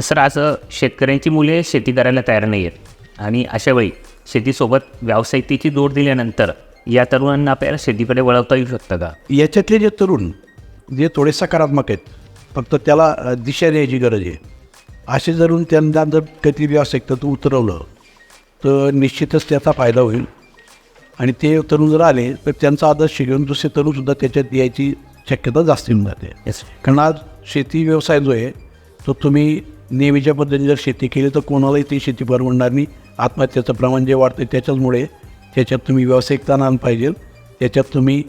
Sir असं शेतकऱ्यांची मुले शेती करायला तयार नाही आहेत. आणि अशा वेळी शेतीसोबत व्यावसायिकतेची जोड दिल्यानंतर या तरुणांना आपल्याला शेतीकडे वळवता येऊ शकतं का? याच्यातले जे तरुण जे थोडे सकारात्मक आहेत फक्त त्याला दिशा द्यायची गरज आहे. असे जरून त्यांना जर कधी व्यावसायिकता उतरवलं तर निश्चितच त्याचा फायदा होईल. आणि ते तरुण जर आले तर त्यांचा आदर्श घेऊन दुसरे तरुणसुद्धा त्याच्यात यायची शक्यता जास्त होऊन जाते येस कारण आज शेती व्यवसाय जो आहे तो तुम्ही नेहमीच्या पद्धतीने जर शेती केली तर कोणालाही ती शेती परवडणार नाही. आत्महत्याचं प्रमाण जे वाढतं त्याच्याचमुळे त्याच्यात तुम्ही व्यावसायिकता आणलं पाहिजे. त्याच्यात तुम्ही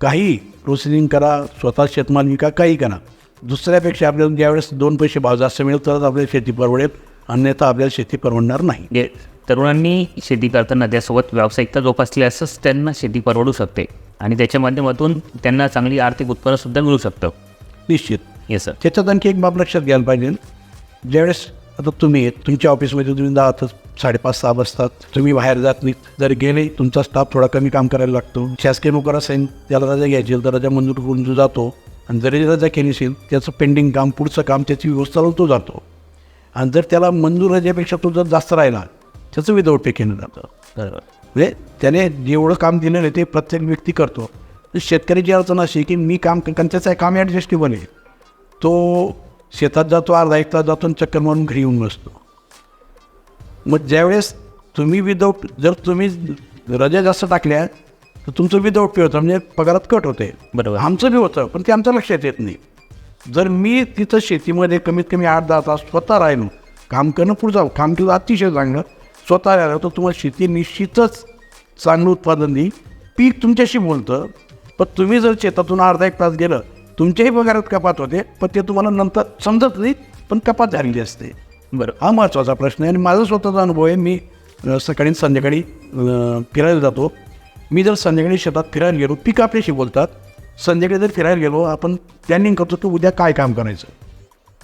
काही प्रोसेसिंग करा स्वतः शेतमाल विका काही करा. दुसऱ्यापेक्षा आपल्याला ज्यावेळेस दोन पैसे भाव जास्त मिळेल तरच आपल्याला शेती परवडेल. अन्यथा आपल्याला शेती परवडणार नाही. म्हणजे तरुणांनी शेती करताना त्यासोबत व्यावसायिकता जोपासली असंच त्यांना शेती परवडू शकते. आणि त्याच्या माध्यमातून त्यांना चांगली आर्थिक उत्पन्नसुद्धा मिळू शकतं. निश्चित. येस सर त्याच्यात आणखी एक बाब लक्षात घ्यायला पाहिजे. ज्यावेळेस आता तुम्ही तुमच्या ऑफिसमध्ये तुम्ही जात साडेपाच सहा वाजतात तुम्ही बाहेर जात नाही. जर गेले तुमचा स्टाफ थोडा कमी काम करायला लागतो. शासकीय नोकर असेल त्याला रजा घ्यायची तर रजा मंजूर करून तो जातो. आणि जरी रजा केली असेल त्याचं पेंडिंग काम पुढचं काम त्याची व्यवस्था लावून तो जातो. आणि जर त्याला मंजूर रजेपेक्षा तो जर जास्त राहिला त्याचं विदाऊट पे केलं जातं. म्हणजे त्याने जेवढं काम दिलेलं आहे ते प्रत्येक व्यक्ती करतो. शेतकऱ्याची अडचण अशी की मी काम कारण त्याचं काम ॲडजस्टेबल आहे. तो शेतात जातो अर्धा एक तास जातो आणि चक्कर मारून घरी येऊन बसतो. मग ज्यावेळेस तुम्ही विदाऊट जर तुम्ही रजा जास्त टाकल्या तर तुमचं विदाऊट पे होतं म्हणजे पगारात कट होते. बरोबर. आमचं बी होतं पण ते आमच्या लक्षात येत नाही. जर मी तिथं शेतीमध्ये कमीत कमी आठ दहा तास स्वतः राहिलो काम करणं पुढचं काम केलं अतिशय चांगलं स्वतः राहिलं तर तुम्हाला शेती निश्चितच चांगलं उत्पादन देईल. पीक तुमच्याशी बोलतं पण तुम्ही जर शेतातून अर्धा एक तास गेलं तुमच्याही पगारात कपात होते पण ते तुम्हाला नंतर समजत नाही पण कपात झालेली असते. बरं हा महत्त्वाचा प्रश्न आहे आणि माझा स्वतःचा अनुभव आहे. मी सकाळी संध्याकाळी फिरायला जातो. मी जर संध्याकाळी शेतात फिरायला गेलो पीक आपल्याशी बोलतात. संध्याकाळी जर फिरायला गेलो आपण प्लॅनिंग करतो की उद्या काय काम करायचं?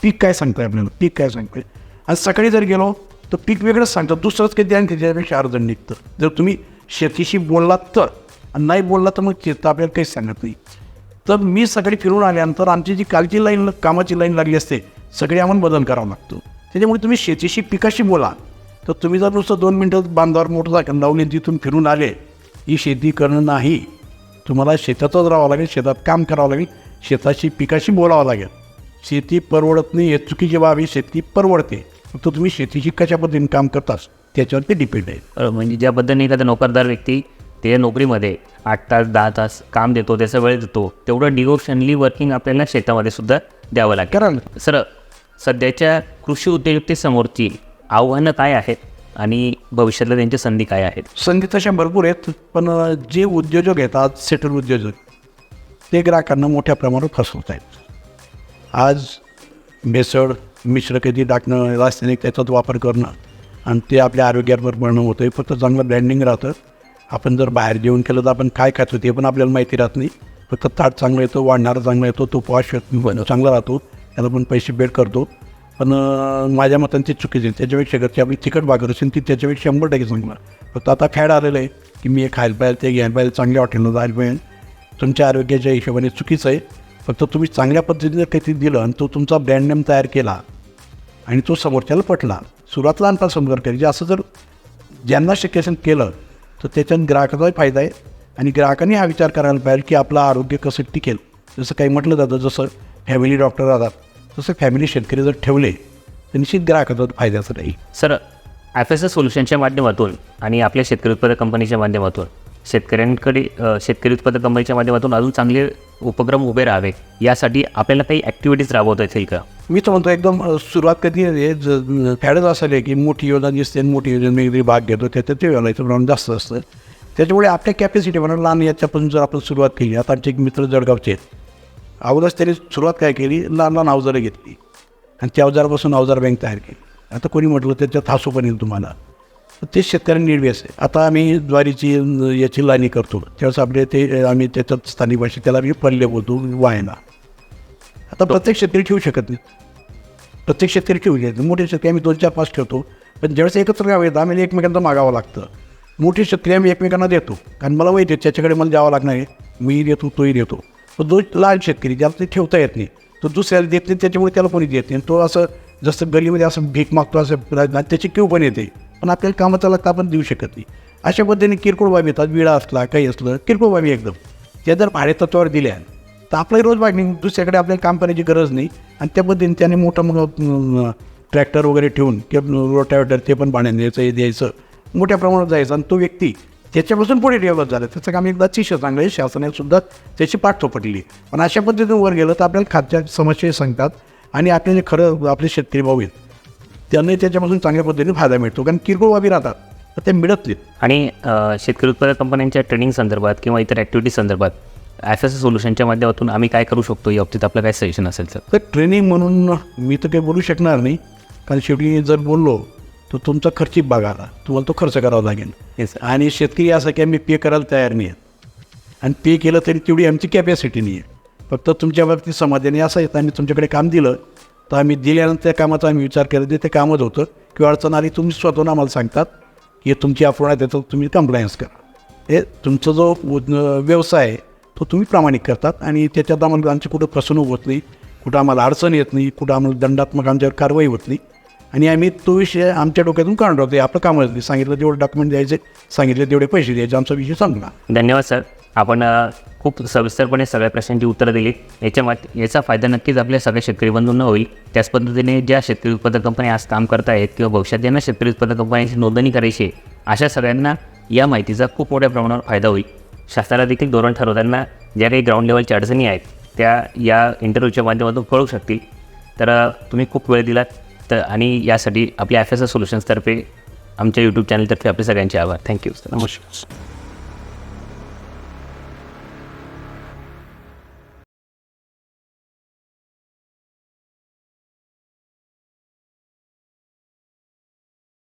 पीक काय सांगतंय आपल्याला? पीक काय सांगतंय? आणि सकाळी जर गेलो तर पीक वेगळंच सांगतात. दुसरंच काही द्या त्याच्यापेक्षा अर्जण निघतं. जर तुम्ही शेतीशी बोललात तर आणि नाही बोलला तर मग शेतं आपल्याला काहीच सांगत नाही. तर मी सकाळी फिरून आल्यानंतर आमची जी कालची लाईन कामाची लाईन लागली असते सगळी आम्हाला बदल करावा लागतो. त्याच्यामुळे तुम्ही शेतीशी पिकाशी बोला. तर तुम्ही जर नुसतं दोन मिनटं बांधावर मोटरसायकल लावली तिथून फिरून आले ही शेती करणं नाही. तुम्हाला शेतातच राहावं लागेल शेतात काम करावं लागेल शेताशी पिकाशी बोलावं लागेल. शेती परवडत नाही हे चुकीची बाब ही शेती परवडते. फक्त तुम्ही शेतीशी कशा पद्धतीने काम करतास त्याच्यावर ते डिपेंड आहे. म्हणजे ज्या पद्धतीने एखादा नोकरदार व्यक्ती ते नोकरीमध्ये आठ तास दहा तास काम देतो त्याचा वेळ देतो. तेवढं डिवोशनली वर्किंग आपल्याला शेतामध्ये सुद्धा द्यावं लागेल. करा ना. सर सध्याच्या कृषी उद्योजकतेसमोरची आव्हानं काय आहेत आणि भविष्यातल्या त्यांच्या संधी काय आहेत? संधी तशा भरपूर आहेत पण जे उद्योजक आहेत आज सेटल उद्योजक ते ग्राहकांना मोठ्या प्रमाणात फसवत आहेत. आज भेसळ मिश्र कधी टाकणं रासायनिक त्याचाच वापर करणं आणि ते आपल्या आरोग्यावर परिणाम होतं फक्त चांगलं ब्रँडिंग राहतं. आपण जर बाहेर जेवण केलं तर आपण काय खातो ते पण आपल्याला माहिती राहत नाही. फक्त ताट चांगला येतो वाढणारा चांगला येतो तो पॉश चांगला राहतो. त्याला पण पैसे बेड करतो. पण माझ्या मताने ते चुकीचे त्याच्यापेक्षा घरची आपली तिखट भाकर असेल ती त्याच्यापेक्षा शंभर टक्के चांगलं फक्त आता फॅड आलेलं आहे की मी हे खायला पाहिजे ते घ्यायला पाहिजे चांगल्या हॉटेलला जायला पाहिजे. तुमच्या आरोग्याच्या हिशोबाने चुकीचं आहे. फक्त तुम्ही चांगल्या पद्धतीने काहीतरी दिलं आणि तो तुमचा ब्रँड नेम तयार केला आणि तो समोरच्याला पटला. सुरुवात लहानपासून समजून करायची असं जर ज्यांना शक्य असेल केलं तर त्याच्यात ग्राहकाचाही फायदा आहे. आणि ग्राहकांनी हा विचार करायला पाहिजे की आपलं आरोग्य कसं टिकेल जसं काही म्हटलं जातं जसं फॅमिली डॉक्टर राहतात तसं फॅमिली शेतकरी जर ठेवले तर निश्चित ग्राहकाचा फायद्याचं राहील सर एफ एस एस सोल्युशनच्या माध्यमातून आणि आपल्या शेतकरी उत्पादक कंपनीच्या माध्यमातून शेतकऱ्यांकडे शेतकरी उत्पादक कंपनीच्या माध्यमातून अजून चांगले उपक्रम उभे राहावे यासाठी आपल्याला काही ॲक्टिव्हिटीज राबवता येतील का? मी तर म्हणतो एकदम सुरुवात कधी आहे फॅडच असेल की मोठी योजना दिसते आणि मोठी योजना मी कधी भाग घेतो त्याच्यात ते व्हायचं प्रमाण जास्त असतं. त्याच्यामुळे आपल्या कॅपॅसिटी म्हणून लहान याच्यापासून जर आपण सुरुवात केली आता आमचे एक मित्र जळगावचे आहेत. अगोदरच त्यांनी सुरुवात काय केली लहान लहान अवजारं घेतली. आणि त्या अवजारापासून अवजार बँक तयार केली. आता कोणी म्हटलं त्याच्यात हसू पण येईल तुम्हाला. ते शेतकऱ्यांनी निर्व्यास आहे आता आम्ही ज्वारीची याची लाणी करतो. त्यावेळेस आपले ते आम्ही त्याच्यात स्थानिक भाषेत त्याला आम्ही पल्ले बोलतो वायना. आता प्रत्येक शेतकरी ठेवू शकत नाही. प्रत्येक शेतकरी ठेवू शकत मोठे शेतकरी आम्ही दोन चार पाच ठेवतो. पण ज्यावेळेस एकत्र गाव येतं आम्ही एकमेकांना मागावं लागतं. मोठे शेतकरी आम्ही एकमेकांना देतो. कारण मला माहिती आहे त्याच्याकडे मला द्यावं लागणार आहे. मी देतो तोही देतो. पण जो लहान शेतकरी ज्याला ते ठेवता येत नाही तो दुसऱ्याला देत नाही त्याच्यामुळे त्याला कोणी देत नाही. तो असं जसं गलीमध्ये असं भीक मागतो असं त्याची क्यू पण येते. पण आपल्याला कामाचा लागता आपण देऊ शकत नाही. अशा पद्धतीने किरकोळ बाबी येतात. विळा असला काही असलं किरकोळ बाबी एकदम. त्या जर भाडेतत्वावर दिल्या तर आपलंही रोज मागणी दुसऱ्याकडे आपल्याला काम करण्याची गरज नाही. आणि त्या पद्धतीने त्याने मोठं मग ट्रॅक्टर वगैरे ठेवून किंवा रोटावेटर ते पण पाण्यात द्यायचं हे द्यायचं. मोठ्या प्रमाणात जायचं. आणि तो व्यक्ती त्याच्यापासून पुढे डेव्हलप झाला. त्याचं काम एकदा अतिशय चांगलं आहे. शासनाने सुद्धा त्याची पाठ थोपटली पण अशा पद्धतीने वर गेलं तर आपल्याला खाद्या समस्या सांगतात. आणि आपले जे खरं आपले शेतकरी भाऊ आहेत त्यांना त्याच्यापासून चांगल्या पद्धतीने फायदा मिळतो. कारण किरकोळ बाबी राहतात तर ते मिळत नाहीत. आणि शेतकरी उत्पादक कंपन्यांच्या ट्रेनिंग संदर्भात किंवा इतर ॲक्टिव्हिटी संदर्भात एफ एस सोल्युशनच्या माध्यमातून आम्ही काय करू शकतो या बाबतीत आपलं काय सजेशन असेल सर तर ट्रेनिंग म्हणून मी तर काही बोलू शकणार नाही. कारण शेवटी जर बोललो तर तुमचा खर्चिक बघायला तुम्हाला तो खर्च करावा लागेल. येस आणि शेतकरी असं की आम्ही पे करायला तयार नाही आहेत. आणि पे केलं तरी तेवढी आमची कॅपॅसिटी नाही आहे. फक्त तुमच्या बाबतीत समाधानी असं येतं आम्ही तुमच्याकडे काम दिलं तर आम्ही दिल्यानंतर त्या कामाचा आम्ही विचार केला ते कामच होतं. किंवा अडचण आली तुम्ही स्वतःहून आम्हाला सांगतात की तुमची अप्रूव्ह आहे त्याचं तुम्ही कंप्लायन्स करा. हे तुमचा जो व्यवसाय आहे तो तुम्ही प्रामाणिक करतात आणि त्याच्यात आम्हाला आमची कुठं फसवणूक होत नाही कुठं आम्हाला अडचण येत नाही कुठं आम्हाला दंडात्मक आमच्यावर कारवाई होत नाही. आणि आम्ही तो विषय आमच्या डोक्यातून काढून राहतो. आपलं कामच नाही. सांगितलं तेवढे डॉक्युमेंट द्यायचे सांगितले तेवढे पैसे द्यायचे. आमचा विषय संपला. धन्यवाद सर. आपण खूप सविस्तरपणे सगळ्या प्रश्नांची उत्तरं दिली. याच्या मा याचा फायदा नक्कीच आपल्या सगळ्या शेतकरी बंधूंना होईल. त्याच पद्धतीने ज्या शेतकरी उत्पादक कंपन्या आज काम करत आहेत किंवा भविष्यात ज्यांना शेतकरी उत्पादक कंपन्यांची नोंदणी करायची आहे अशा सगळ्यांना या माहितीचा खूप मोठ्या प्रमाणावर फायदा होईल. शासनाला देखील धोरण ठरवताना ज्या काही ग्राउंड लेवलच्या अडचणी आहेत त्या या इंटरव्ह्यूच्या माध्यमातून कळू शकतील. तर तुम्ही खूप वेळ दिलात. तर आणि यासाठी आपल्या एफ एस एस सोल्युशन्सतर्फे आमच्या यूट्यूब चॅनलतर्फे आपले सगळ्यांचे आभार. थँक्यू नमस्कार.